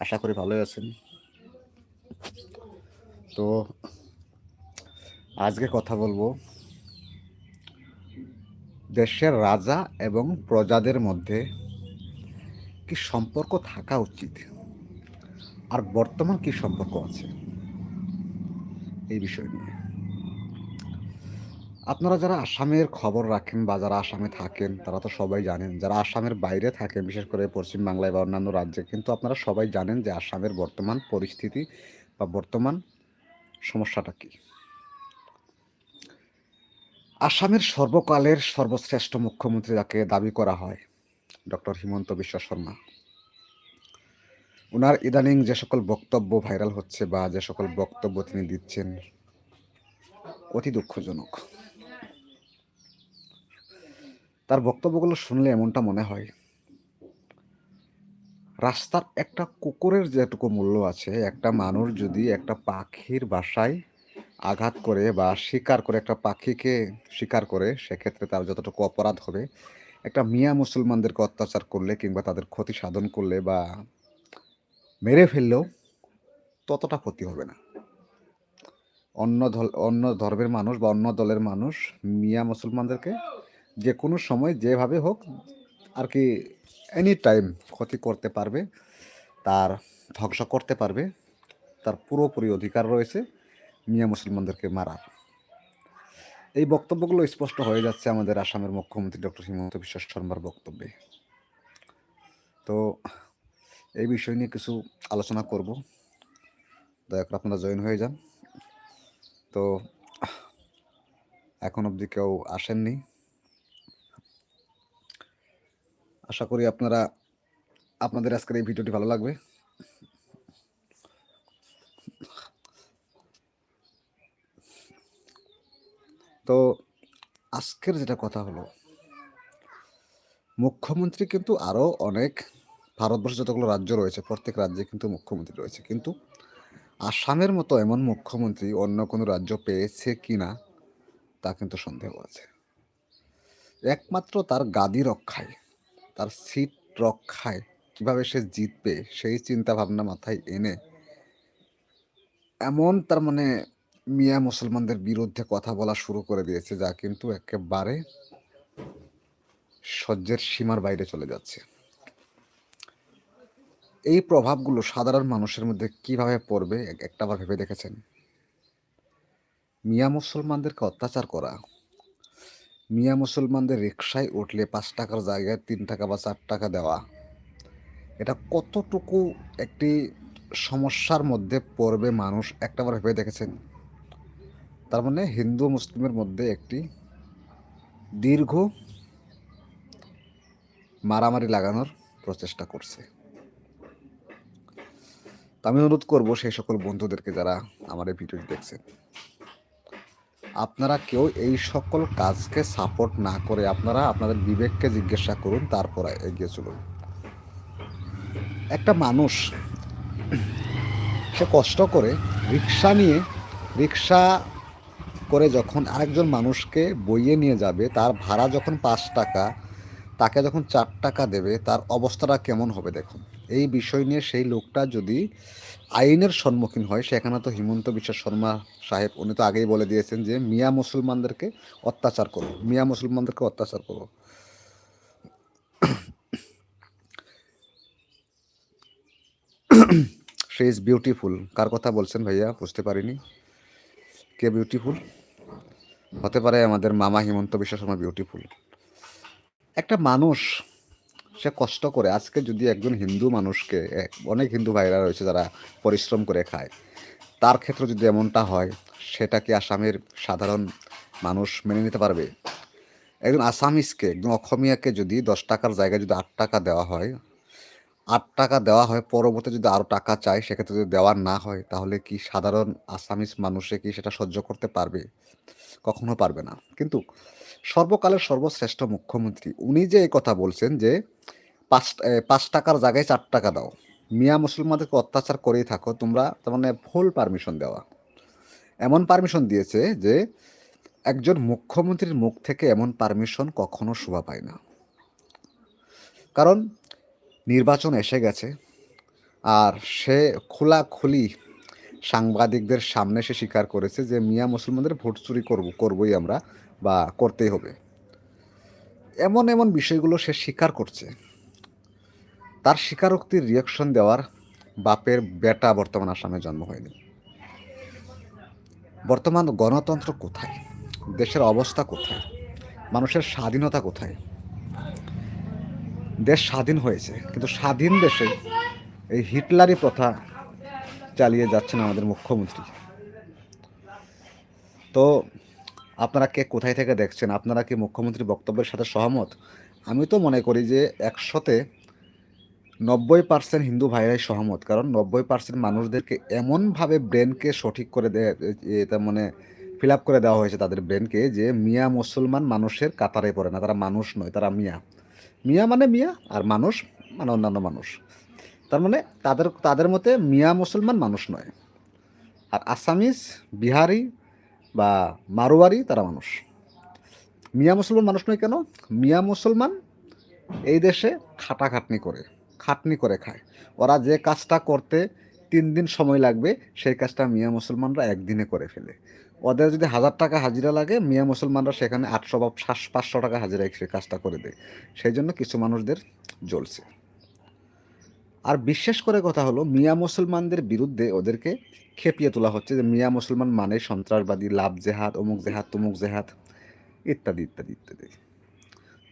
আশা করি ভালোই আছেন। তো আজকে কথা বলব দেশের রাজা এবং প্রজাদের মধ্যে কি সম্পর্ক থাকা উচিত? আর বর্তমান কি সম্পর্ক আছে? এই বিষয় নিয়ে। আপনারা যারা আসামের খবর রাখেন বা যারা আসামে থাকেন, তারা তো সবাই জানেন। যারা আসামের বাইরে থাকেন, বিশেষ করে পশ্চিম বাংলায় বা অন্যান্য রাজ্যে, কিন্তু আপনারা সবাই জানেন যে আসামের বর্তমান পরিস্থিতি বা বর্তমান সমস্যাটা কি। আসামের সর্বকালের সর্বশ্রেষ্ঠ মুখ্যমন্ত্রী যাকে দাবি করা হয়, ডক্টর হিমন্ত বিশ্ব শর্মা। ওনার ইদানিং যে সকল বক্তব্য ভাইরাল হচ্ছে বা যে সকল বক্তব্য তিনি দিচ্ছেন, অতি দুঃখজনক। তার বক্তব্যগুলো শুনলে এমনটা মনে হয়। রাস্তার একটা কুকুরের যেটুকু মূল্য আছে, একটা মানুষ যদি একটা পাখির বাসায় আঘাত করে বা শিকার করে, একটা পাখিকে শিকার করে, সেক্ষেত্রে তার যতটুকু অপরাধ হবে, একটা মিয়া মুসলমানদেরকে অত্যাচার করলে কিংবা তাদের ক্ষতি সাধন করলে বা মেরে ফেললেও ততটা ক্ষতি হবে না। অন্য অন্য ধর্মের মানুষ বা অন্য দলের মানুষ মিয়া মুসলমানদেরকে যে কোনো সময় যেভাবে হোক আর কি এনি টাইম ক্ষতি করতে পারবে, তার ধ্বংস করতে পারবে, তার পুরোপুরি অধিকার রয়েছে মিয়া মুসলমানদেরকে মারার। এই বক্তব্যগুলো স্পষ্ট হয়ে যাচ্ছে আমাদের আসামের মুখ্যমন্ত্রী ডক্টর হিমন্ত বিশ্ব শর্মার বক্তব্যে। তো এই বিষয় নিয়ে কিছু আলোচনা করব। দয়া করে আপনারা জয়েন হয়ে যান। তো এখন অবধি কেউ আসেননি। আশা করি আপনারা, আপনাদের আজকের এই ভিডিওটি ভালো লাগবে। তো আজকের যেটা কথা হলো, মুখ্যমন্ত্রী কিন্তু আরও অনেক, ভারতবর্ষে যতগুলো রাজ্য রয়েছে, প্রত্যেক রাজ্যে কিন্তু মুখ্যমন্ত্রী রয়েছে। কিন্তু আসামের মতো এমন মুখ্যমন্ত্রী অন্য কোনো রাজ্য পেয়েছে কি না তা কিন্তু সন্দেহ আছে। একমাত্র তার গাদি রক্ষায় তার সিট রক্ষায় কীভাবে সে জিতবে, সেই চিন্তা ভাবনা মাথায় এনে এমন তার মানে মিয়া মুসলমানদের বিরুদ্ধে কথা বলা শুরু করে দিয়েছে, যা কিন্তু একেবারে সহ্যের সীমার বাইরে চলে যাচ্ছে। এই প্রভাবগুলো সাধারণ মানুষের মধ্যে কীভাবে পড়বে একটাবার ভেবে দেখেছেন? মিয়া মুসলমানদেরকে অত্যাচার করা মিয়া মুসলমানদের রিক্সায় উঠলে পাঁচ টাকার জায়গায় তিন টাকা বা চার টাকা দেওয়া। এটা কতটুকু একটি সমস্যার মধ্যে পড়বে মানুষ? একটাবার ভেবে দেখেছেন? তার মানে হিন্দু মুসলিমের মধ্যে একটি দীর্ঘ মারামারি লাগানোর প্রচেষ্টা করছে। আমি অনুরোধ করব সেই সকল বন্ধুদেরকে যারা আমার এই ভিডিওটি দেখছেন আপনারা কেউ এই সকল কাজকে সাপোর্ট না করে আপনারা আপনাদের বিবেককে জিজ্ঞাসা করুন, তারপর এগিয়ে চলুন। একটা মানুষ, সে কষ্ট করে রিক্সা নিয়ে, রিক্সা করে যখন আরেকজন মানুষকে বইয়ে নিয়ে যাবে, তার ভাড়া যখন পাঁচ টাকা তাকে যখন চার টাকা দেবে, তার অবস্থাটা কেমন হবে দেখুন। এই বিষয় নিয়ে সেই লোকটা যদি আইনের সম্মুখীন হয়, সেখানে তো হিমন্ত বিশ্ব শর্মা সাহেব, উনি তো আগেই বলে দিয়েছেন যে, মিয়া মুসলমানদেরকে অত্যাচার করো, মিয়া মুসলমানদেরকে অত্যাচার করো। সে ইজ বিউটিফুল কার কথা বলছেন ভাইয়া? বুঝতে পারিনি। কে বিউটিফুল হতে পারে আমাদের মামা হিমন্ত বিশ্ব শর্মা বিউটিফুল একটা মানুষ, সে কষ্ট করে, আজকে যদি একজন হিন্দু মানুষকে অনেক হিন্দু ভাইরা রয়েছে যারা পরিশ্রম করে খায়, তার ক্ষেত্রে যদি এমনটা হয়, সেটা কি আসামের সাধারণ মানুষ মেনে নিতে পারবে? একজন আসামিসকে, একজন অসমিয়াকে যদি দশ টাকার জায়গায় যদি আট টাকা দেওয়া হয়, আট টাকা দেওয়া হয় পরবর্তী যদি আরও টাকা চায়, সেক্ষেত্রে যদি দেওয়া না হয়, তাহলে কি সাধারণ আসামিস মানুষে কি সেটা সহ্য করতে পারবে? কখনো পারবে না। কিন্তু সর্বকালের সর্বশ্রেষ্ঠ মুখ্যমন্ত্রী। উনি যে কথা বলছেন যে, পাঁচ পাঁচ টাকার জায়গায় চার টাকা দাও। মিয়া মুসলমানদেরকে অত্যাচার করেই থাকো, তোমরা তার মানে ফুল পারমিশন দেওয়া। এমন পারমিশন দিয়েছে যে, একজন মুখ্যমন্ত্রীর মুখ থেকে এমন পারমিশন কখনো শোভা পায় না। কারণ নির্বাচন এসে গেছে, আর সে খোলাখুলি সাংবাদিকদের সামনে সে স্বীকার করেছে যে, মিয়া মুসলমানদের ভোট চুরি করব, করবই আমরা। বা করতেই হবে। এমন এমন বিষয়গুলো সে স্বীকার করছে। তার স্বীকারোক্তির রিয়াকশন দেওয়ার বাপের বেটা বর্তমান আসামে জন্ম হয়নি। বর্তমান গণতন্ত্র কোথায়? দেশের অবস্থা কোথায়? মানুষের স্বাধীনতা কোথায়? দেশ স্বাধীন হয়েছে, কিন্তু স্বাধীন দেশে এই হিটলারি প্রথা চালিয়ে যাচ্ছেন আমাদের মুখ্যমন্ত্রী। তো আপনারা কে কোথায় থেকে দেখছেন? আপনারা কি মুখ্যমন্ত্রী বক্তব্যের সাথে সহমত? আমি তো মনে করি যে একশোতে নব্বই পার্সেন্ট হিন্দু ভাইরাই সহমত। কারণ নব্বই পার্সেন্ট মানুষদেরকে এমনভাবে ব্রেনকে সঠিক করে দেয় এটা মানে ফিল আপ করে দেওয়া হয়েছে তাদের ব্রেনকে যে মিয়া মুসলমান মানুষের কাতারে পড়ে না। তারা মানুষ নয়, তারা মিয়া। মিয়া মানে মিয়া আর মানুষ মানে অন্যান্য মানুষ। তার মানে তাদের তাদের মতে মিয়া মুসলমান মানুষ নয়। আর আসামিস বিহারি বা মারোয়ারি, তারা মানুষ। মিয়া মুসলমান মানুষ নয় কেন? মিয়া মুসলমান এই দেশে খাটাখাটনি করে, খাটনি করে খায়। ওরা যে কাজটা করতে তিন দিন সময় লাগবে, সেই কাজটা মিয়া মুসলমানরা একদিনে করে ফেলে। ওদের যদি হাজার টাকা হাজিরা লাগে, মিয়া মুসলমানরা সেখানে আটশো বা পাঁচশো টাকা হাজিরা সেই কাজটা করে দেয়। সেই জন্য কিছু মানুষদের জ্বলছে। আর বিশেষ করে কথা হলো, মিয়া মুসলমানদের বিরুদ্ধে ওদেরকে খেপিয়ে তোলা হচ্ছে যে মিয়া মুসলমান মানে সন্ত্রাসবাদী, লাভ জেহাদ, অমুক জেহাদ, তমুক জেহাদ, ইত্যাদি ইত্যাদি ইত্যাদি।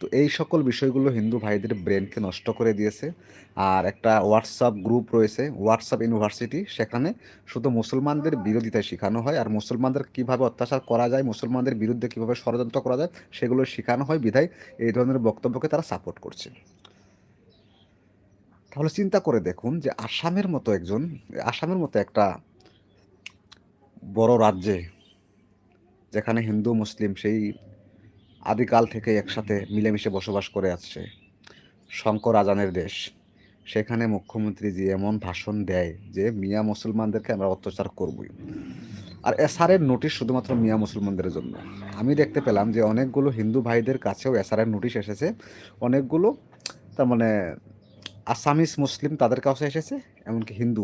তো এই সকল বিষয়গুলো হিন্দু ভাইদের ব্রেনকে নষ্ট করে দিয়েছে। আর একটা হোয়াটসঅ্যাপ গ্রুপ রয়েছে হোয়াটসঅ্যাপ ইউনিভার্সিটি সেখানে শুধু মুসলমানদের বিরোধিতায় শেখানো হয় আর মুসলমানদের কীভাবে অত্যাচার করা যায়, মুসলমানদের বিরুদ্ধে কীভাবে ষড়যন্ত্র করা যায়, সেগুলো শেখানো হয়। বিধায় এই ধরনের বক্তব্যকে তারা সাপোর্ট করছে। তাহলে চিন্তা করে দেখুন যে আসামের মতো একজন, আসামের মতো একটা বড় রাজ্যে যেখানে হিন্দু, মুসলিম সেই আদিকাল থেকে একসাথে মিলেমিশে বসবাস করে আসছে, শঙ্কর আজানের দেশ। সেখানে মুখ্যমন্ত্রী যে এমন ভাষণ দেয় যে, মিয়া মুসলমানদেরকে আমরা অত্যাচার করবই। আর এসআরের নোটিশ শুধুমাত্র মিয়া মুসলমানদের জন্য। আমি দেখতে পেলাম যে অনেকগুলো হিন্দু ভাইদের কাছেও এসআরের নোটিশ এসেছে। অনেকগুলো, তার মানে আসামিস মুসলিম তাদের কাছে এসেছে, এমনকি হিন্দু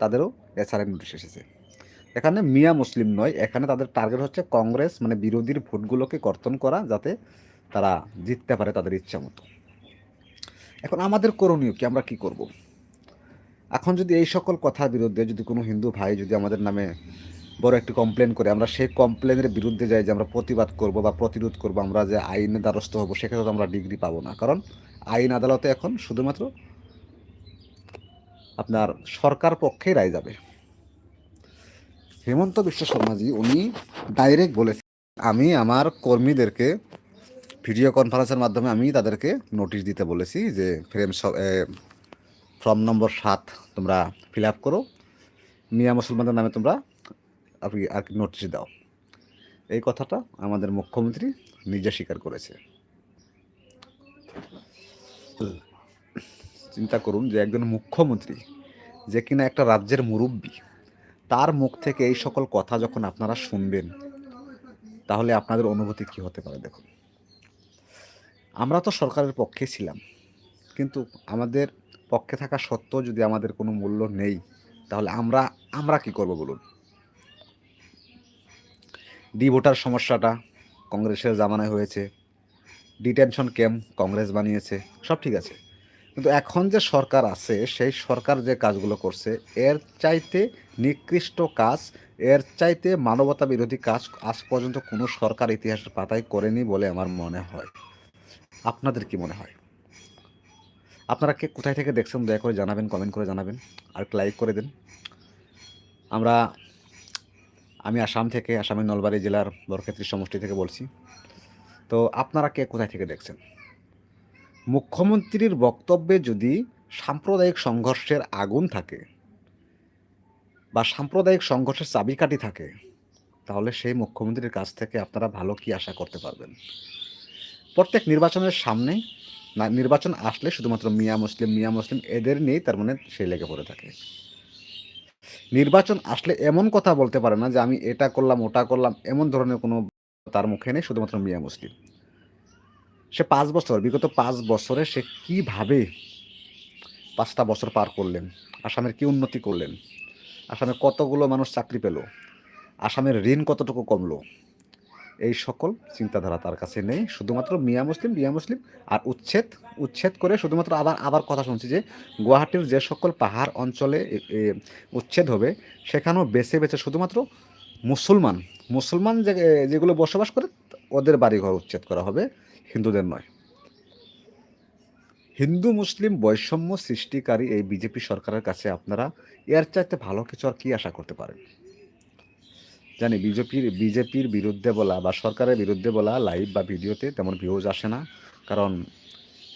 তাদেরও এসআরের নোটিশ এসেছে। এখানে মিয়া মুসলিম নয়, এখানে তাদের টার্গেট হচ্ছে কংগ্রেস মানে বিরোধীর ভোটগুলোকে কর্তন করা যাতে তারা জিততে পারে তাদের ইচ্ছা মতো। এখন আমাদের করণীয় কি, আমরা কি করব? এখন যদি এই সকল কথার বিরুদ্ধে যদি কোনো হিন্দু ভাই যদি আমাদের নামে বড় একটি কমপ্লেন করে, আমরা সেই কমপ্লেনের বিরুদ্ধে যাই যে আমরা প্রতিবাদ করব বা প্রতিরোধ করব, আমরা যে আইনের দ্বারস্থ হব, সেক্ষেত্রে আমরা ডিগ্রি পাবো না। কারণ আইন আদালতে এখন শুধুমাত্র আপনার সরকার পক্ষেই রায় যাবে। হেমন্ত বিশ্ব শর্মাজি, উনি ডাইরেক্ট বলেছেন আমি আমার কর্মীদেরকে ভিডিও কনফারেন্সের মাধ্যমে আমি তাদেরকে নোটিশ দিতে বলেছি যে ফ্রেম ফর্ম নম্বর সাত তোমরা ফিল আপ করো, মিয়া মুসলমানদের নামে তোমরা আপনি আর কি নোটিশ দাও। এই কথাটা আমাদের মুখ্যমন্ত্রী নিজে স্বীকার করেছে। চিন্তা করুন যে একজন মুখ্যমন্ত্রী যে কিনা একটা রাজ্যের মুরব্বী, তার মুখ থেকে এই সকল কথা যখন আপনারা শুনবেন, তাহলে আপনাদের অনুভূতি কি হতে পারে দেখুন। আমরা তো সরকারের পক্ষে ছিলাম, কিন্তু আমাদের পক্ষে থাকা সত্ত্বেও যদি আমাদের কোনো মূল্য নেই, তাহলে আমরা আমরা কি করব বলুন? ডি ভোটার সমস্যাটা কংগ্রেসের জামানায় হয়েছে, ডিটেনশন ক্যাম্প কংগ্রেস বানিয়েছে, সব ঠিক আছে। কিন্তু এখন যে সরকার আছে, সেই সরকার যে কাজগুলো করছে, এর চাইতে নিকৃষ্ট কাজ, এর চাইতে মানবতা বিরোধী কাজ আজ পর্যন্ত কোনো সরকার ইতিহাসের পাতায় করেনি বলে আমার মনে হয়। আপনাদের কি মনে হয়? আপনারা কে কোথায় থেকে দেখছেন, দয়া করে জানাবেন কমেন্ট করে জানাবেন, আর লাইক করে দেন। আমরা, আমি আসাম থেকে, আসামের নলবাড়ি জেলার বরক্ষেত্রী সমষ্টি থেকে বলছি। তো আপনারা কে কোথায় থেকে দেখছেন? মুখ্যমন্ত্রীর বক্তব্যে যদি সাম্প্রদায়িক সংঘর্ষের আগুন থাকে বা সাম্প্রদায়িক সংঘর্ষের চাবিকাঠি থাকে, তাহলে সেই মুখ্যমন্ত্রীর কাছ থেকে আপনারা ভালো কি আশা করতে পারবেন? প্রত্যেক নির্বাচনের সামনে না, নির্বাচন আসলে শুধুমাত্র মিয়া মুসলিম মিয়া মুসলিম এদের নিয়েই তার মানে সে লেগে পড়ে থাকে। নির্বাচন আসলে এমন কথা বলতে পারে না যে আমি এটা করলাম, ওটা করলাম, এমন ধরনের কোনো তার মুখে নেই, শুধুমাত্র মিয়া মুসলিম। সে পাঁচ বছর, বিগত পাঁচ বছরে সে কীভাবে পাঁচটা বছর পার করলেন? আসামের কি উন্নতি করলেন? আসামে কতগুলো মানুষ চাকরি পেল? আসামের ঋণ কতটুকু কমলো? এই সকল চিন্তাধারা তার কাছে নেই। শুধুমাত্র মিয়া মুসলিম মিয়া মুসলিম আর উচ্ছেদ উচ্ছেদ করে শুধুমাত্র আবার আবার কথা শুনছি যে গুয়াহাটির যে সকল পাহাড় অঞ্চলে উচ্ছেদ হবে, সেখানেও বেছে বেছে শুধুমাত্র মুসলমান মুসলমান যেগুলো বসবাস করে, ওদের বাড়িঘর উচ্ছেদ করা হবে। হিন্দুদের নয়। হিন্দু, মুসলিম বৈষম্য সৃষ্টিকারী এই বিজেপি সরকারের কাছে আপনারা এর চাইতে ভালো কিছু আর কি আশা করতে পারেন? জানি বিজেপির বিজেপির বিরুদ্ধে বলা বা সরকারের বিরুদ্ধে বলা লাইভ বা ভিডিওতে তেমন ভিউজ আসে না, কারণ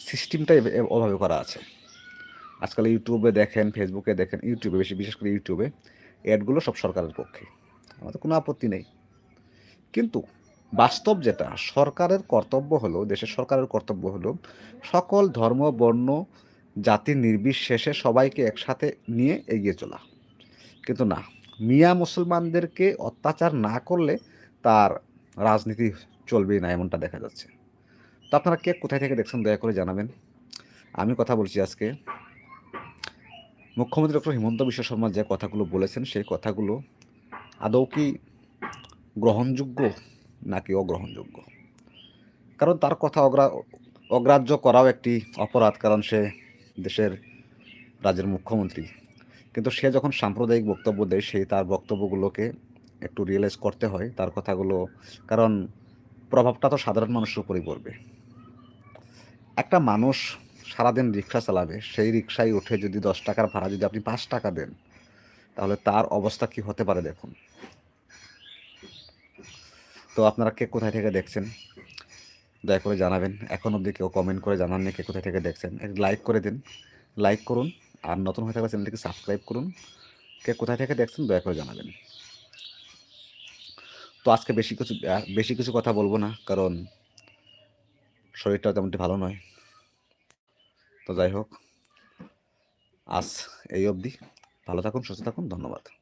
সিস্টেমটাই অভাবে করা আছে। আজকাল ইউটিউবে দেখেন, ফেসবুকে দেখেন, ইউটিউবে, বেশি, বিশেষ করে ইউটিউবে অ্যাডগুলো সব সরকারের পক্ষে। আমাদের কোনো আপত্তি নেই। কিন্তু বাস্তব যেটা, সরকারের কর্তব্য হলো, দেশের সরকারের কর্তব্য হলো, সকল ধর্ম, বর্ণ, জাতি নির্বিশেষে সবাইকে একসাথে নিয়ে এগিয়ে চলা। কিন্তু না, মিয়া মুসলমানদেরকে অত্যাচার না করলে তার রাজনীতি চলবেই না এমনটা দেখা যাচ্ছে। তো আপনারা কে কোথায় থেকে দেখছেন, দয়া করে জানাবেন। আমি কথা বলছি আজকে মুখ্যমন্ত্রী ডক্টর হিমন্ত বিশ্ব শর্মা যে কথাগুলো বলেছেন, সেই কথাগুলো আদৌ কি গ্রহণযোগ্য নাকি অগ্রহণযোগ্য? কারণ তার কথা অগ্রা, অগ্রাহ্য করাও একটি অপরাধ, কারণ সে দেশের রাজ্যের মুখ্যমন্ত্রী। কিন্তু সে যখন সাম্প্রদায়িক বক্তব্য দেয় সেই তার বক্তব্যগুলোকে একটু রিয়েলাইজ করতে হয়, তার কথাগুলো, কারণ প্রভাবটা তো সাধারণ মানুষের উপরেই পড়বে। একটা মানুষ সারাদিন রিক্সা চালাবে, সেই রিক্সায় উঠে যদি দশ টাকার ভাড়া যদি আপনি পাঁচ টাকা দেন, তাহলে তার অবস্থা কি হতে পারে দেখুন। তো আপনারা কে কোথায় থেকে দেখছেন? দয়া করে জানাবেন। এখন অবধি কেউ কমেন্ট করে জানাননি কে কোথায় থেকে দেখছেন। লাইক করে দিন। লাইক করুন। আর নতুন হয়ে থাকলে চ্যানেলটিকে সাবস্ক্রাইব করুন। কে কোথায় থেকে দেখছেন দয়া করে জানাবেন। তো আজকে বেশি কিছু বেশি কিছু কথা বলব না। কারণ শরীরটাও তেমনটি ভালো নয়। তো যাই হোক, আজ এই অবধি। ভালো থাকুন, সুস্থ থাকুন। ধন্যবাদ।